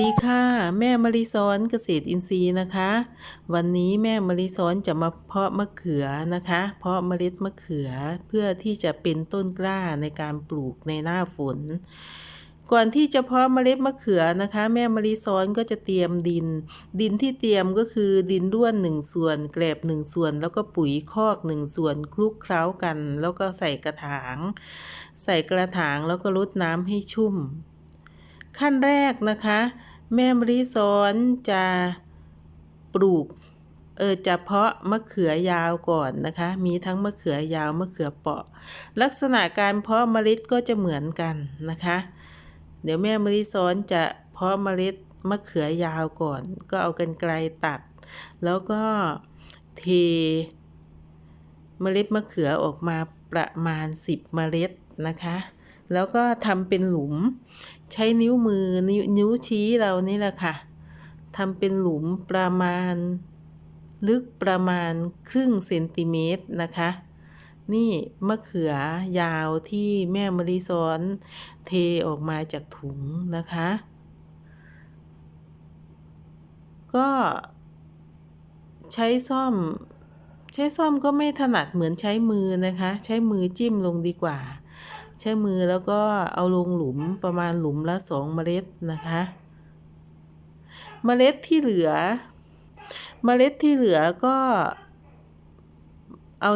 ดีค่ะ แม่มะลิซ้อนเกษตรอินทรีย์นะคะ วันนี้แม่มะลิซ้อนจะมาเพาะมะเขือนะคะ เพาะเมล็ดมะเขือเพื่อที่จะเป็นต้นกล้าในการปลูกในหน้าฝน ก่อนที่จะเพาะเมล็ดมะเขือนะคะ แม่มะลิซ้อนก็จะเตรียมดิน ดินที่เตรียมก็คือดินร่วนหนึ่งส่วนแกลบหนึ่งส่วน แล้วก็ปุ๋ยคอกหนึ่งส่วนคลุกเคล้ากัน แล้วก็ใส่กระถาง ใส่กระถางแล้วก็รดน้ำให้ชุ่มขั้นแรกนะคะ แม่มะลิซ้อนจะปลูกเออจะเพาะมะเขือยาวก่อนนะคะ มีทั้งมะเขือยาวมะเขือเปาะ ลักษณะการเพาะเมล็ดก็จะเหมือนกันนะคะ เดี๋ยวแม่มะลิซ้อนจะเพาะเมล็ดมะเขือยาวก่อน ก็เอากันไกลตัด แล้วก็เทเมล็ดมะเขือออกมาประมาณ 10 เมล็ดนะคะ แล้วก็ทำเป็นหลุม ใช้นิ้วมือน,นิ้วชี้เรานี่แหละค่ะทำเป็นหลุมประมาณ ลึกประมาณครึ่งเซนติเมตรนะคะ นี่มะเขือยาวที่แม่มะลิซ้อนเทออกมาจากถุงนะคะ ก็ใช้ซ่อม ใช้ซ่อมก็ไม่ถนัดเหมือนใช้มือนะคะ ใช้มือจิ้มลงดีกว่า ใช้มือแล้วก็เอาลงหลุมประมาณหลุมละสองเมล็ดนะคะ เมล็ดที่เหลือ เมล็ดที่เหลือก็เอา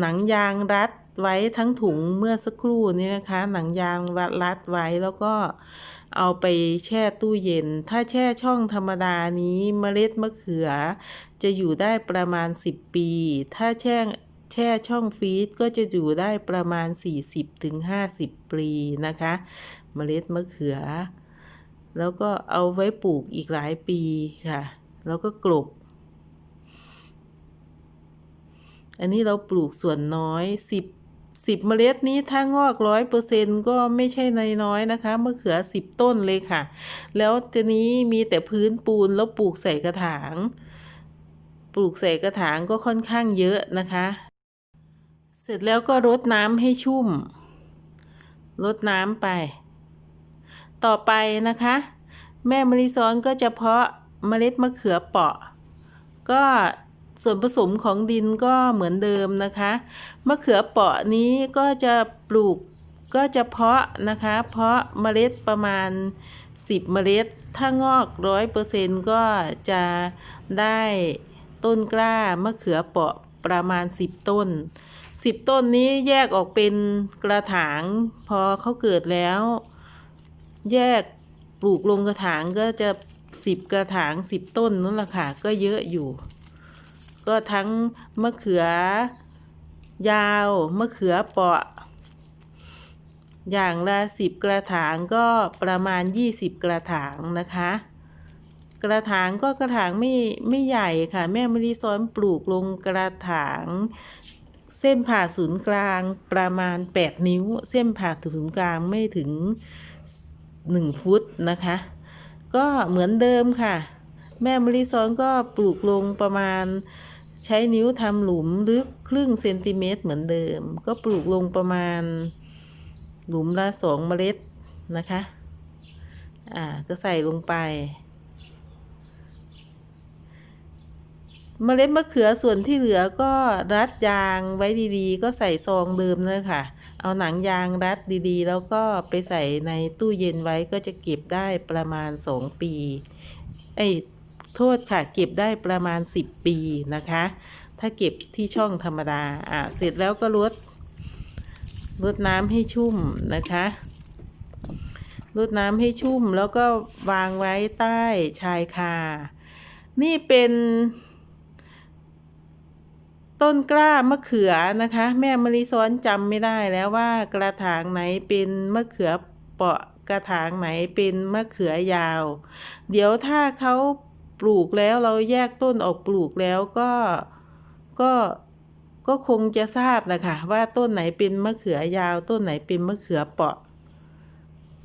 หนังยางรัดไว้ทั้งถุงเมื่อสักครู่นี้นะคะ หนังยางรัดไว้แล้วก็เอาไปแช่ตู้เย็น ถ้าแช่ช่องธรรมดานี้เมล็ดมะเขือ จะอยู่ได้ประมาณ 10 ปี ถ้าแช่ แช่ช่องฟรีซก็จะอยู่ได้ประมาณ 40-50 ปีนะคะเมล็ดมะเขือ แล้วก็เอาไว้ปลูกอีกหลายปีค่ะ แล้วก็กลบ อันนี้เราปลูกส่วนน้อย 10 10เมล็ดนี้ถ้างอกร้อยเปอร์เซ็นก็ไม่ใช่น้อยนะคะมะเขือ10ต้นเลยค่ะ แล้วทีนี้มีแต่พื้นปูนแล้วปลูกใส่กระถาง ปลูกใส่กระถางก็ค่อนข้างเยอะนะคะ ร็จแล้วก็รดน้ำให้ชุ่ม รดน้ำไป ต่อไปนะคะ แม่มะลิซ้อนก็จะเพาะเมล็ดมะเขือเปราะ ก็ส่วนผสมของดินก็เหมือนเดิมนะคะ มะเขือเปราะนี้ก็จะปลูกก็จะเพาะนะคะ เพาะเมล็ดประมาณ 10 เมล็ด ถ้างอกร้อยเปอร์เซ็นก็จะได้ต้นกล้ามะเขือเปราะประมาณ 10 ต้น 10ต้นนี้แยกออกเป็นกระถาง พอเขาเกิดแล้ว แยกปลูกลงกระถางก็จะ10กระถาง10ต้นนั่นแหละค่ะก็เยอะอยู่ ก็ทั้งมะเขือ ยาวมะเขือเปราะ อย่างละ10กระถางก็ประมาณ20กระถางนะคะ กระถางก็กระถางไม่ไม่ใหญ่ค่ะ แม่มะลิซ้อนปลูกลงกระถาง เส้นผ่าศูนย์กลางประมาณ 8 นิ้ว เส้นผ่าศูนย์กลางไม่ถึง 1 ฟุตนะคะ ก็เหมือนเดิมค่ะ แม่มะลิซ้อนก็ปลูกลงประมาณใช้นิ้วทำหลุมลึกครึ่งเซนติเมตรเหมือนเดิม ก็ปลูกลงประมาณ หลุมละสองเมล็ดนะคะ อ่า ก็ใส่ลงไป เมล็ดมะเขือส่วนที่เหลือก็รัดยางไว้ดีๆ ก็ใส่ซองเดิมเลยค่ะ เอาหนังยางรัดดีๆ แล้วก็ไปใส่ในตู้เย็นไว้ก็จะเก็บได้ประมาณ 2 ปีเอ้โทษค่ะเก็บได้ประมาณ 10 ปีนะคะ ถ้าเก็บที่ช่องธรรมดาอะเสร็จแล้วก็ลดรดน้ำให้ชุ่มนะคะรดน้ำให้ชุ่มแล้วก็วางไว้ใต้ชายคา นี่เป็น ต้นกล้ามะเขือนะคะ แม่มะลิซ้อนจำไม่ได้แล้วว่ากระถางไหนเป็นมะเขือเปาะกระถางไหนเป็นมะเขือยาว เดี๋ยวถ้าเขาปลูกแล้วเราแยกต้นออกปลูกแล้วก็ก็ก็คงจะทราบนะคะว่าต้นไหนเป็นมะเขือยาว ต้นไหนเป็นมะเขือเปาะ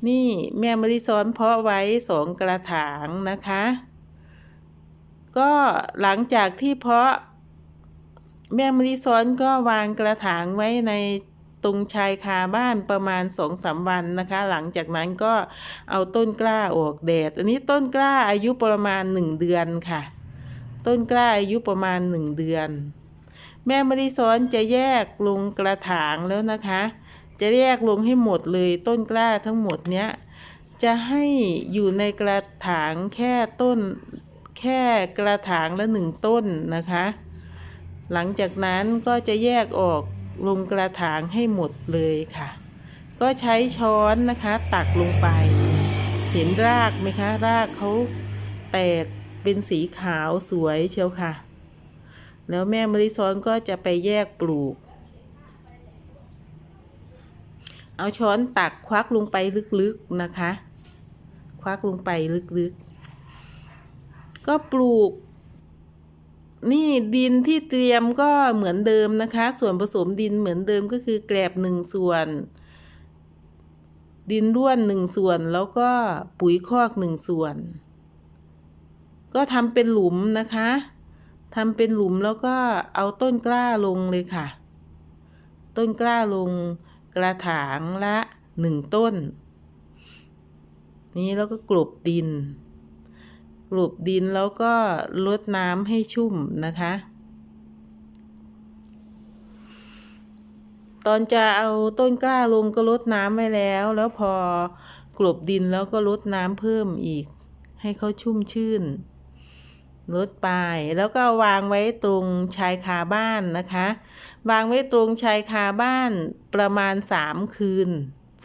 นี่แม่มะลิซ้อนเพาะไว้สองกระถางนะคะ ก็หลังจากที่เพาะ แม่มะลิซ้อนก็วางกระถางไว้ในตรงชายคาบ้านประมาณสองสามวันนะคะ หลังจากนั้นก็เอาต้นกล้าออกแดด อันนี้ต้นกล้าอายุประมาณหนึ่งเดือนค่ะ ต้นกล้าอายุประมาณหนึ่งเดือน แม่มริซ้อนจะแยกลงกระถางแล้วนะคะ จะแยกลงให้หมดเลยต้นกล้าทั้งหมดเนี้ยจะให้อยู่ในกระถางแค่ต้นแค่กระถางละหนึ่งต้นนะคะ หลังจากนั้นก็จะแยกออกลงกระถางให้หมดเลยค่ะ ก็ใช้ช้อนนะคะตักลงไป เห็นรากไหมคะ รากเขาแตกเป็นสีขาวสวยเชียวค่ะ แล้วแม่มริซ้อนก็จะไปแยกปลูก เอาช้อนตักควักลงไปลึกๆนะคะ ควักลงไปลึกๆ ก็ปลูก นี่ดินที่เตรียมก็เหมือนเดิมนะคะ ส่วนผสมดินเหมือนเดิมก็คือแกลบหนึ่งส่วน ดินร่วนหนึ่งส่วน แล้วก็ปุ๋ยคอกหนึ่งส่วน ก็ทำเป็นหลุมนะคะทำเป็นหลุมแล้วก็เอาต้นกล้าลงเลยค่ะ ต้นกล้าลงกระถางละหนึ่งต้น นี้แล้วก็กลบดิน กลบดินแล้วก็ลดน้ำให้ชุ่มนะคะ ตอนจะเอาต้นกล้าลงก็ลดน้ำไว้แล้ว แล้วพอกลบดินแล้วก็ลดน้ำเพิ่มอีก ให้เขาชุ่มชื่นลดไปแล้วก็วางไว้ตรงชายคาบ้านนะคะ วางไว้ตรงชายคาบ้านประมาณสามคืน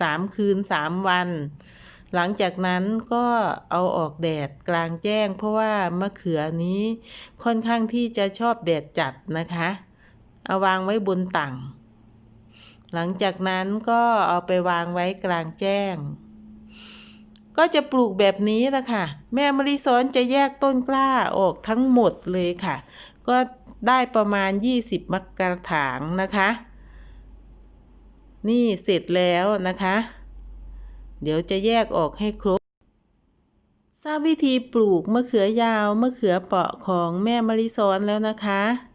สามคืนสามวัน หลังจากนั้นก็เอาออกแดดกลางแจ้ง เพราะว่ามะเขือนี้ค่อนข้างที่จะชอบแดดจัดนะคะ เอาวางไว้บนตั่ง หลังจากนั้นก็เอาไปวางไว้กลางแจ้ง ก็จะปลูกแบบนี้ละค่ะ แม่มริซ้อนจะแยกต้นกล้าออกทั้งหมดเลยค่ะ ก็ได้ประมาณ 20 มกระถางนะคะ นี่เสร็จแล้วนะคะ เดี๋ยวจะแยกออกให้ครบ ทราบวิธีปลูกมะเขือยาวมะเขือเปราะของแม่มะริซ้อนแล้วนะคะ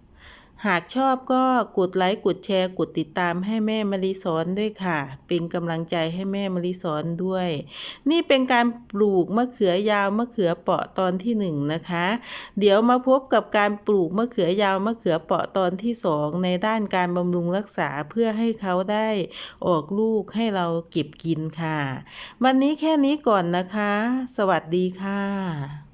หากชอบก็กดไลค์กดแชร์กดติดตามให้แม่มะริสอนด้วยค่ะ เป็นกำลังใจให้แม่มะริสอนด้วย นี่เป็นการปลูกมะเขือยาวมะเขือเปราะตอนที่หนึ่งนะคะ เดี๋ยวมาพบกับการปลูกมะเขือยาวมะเขือเปราะตอนที่สองในด้านการบำรุงรักษาเพื่อให้เขาได้ออกลูกให้เราเก็บกินค่ะ วันนี้แค่นี้ก่อนนะคะ สวัสดีค่ะ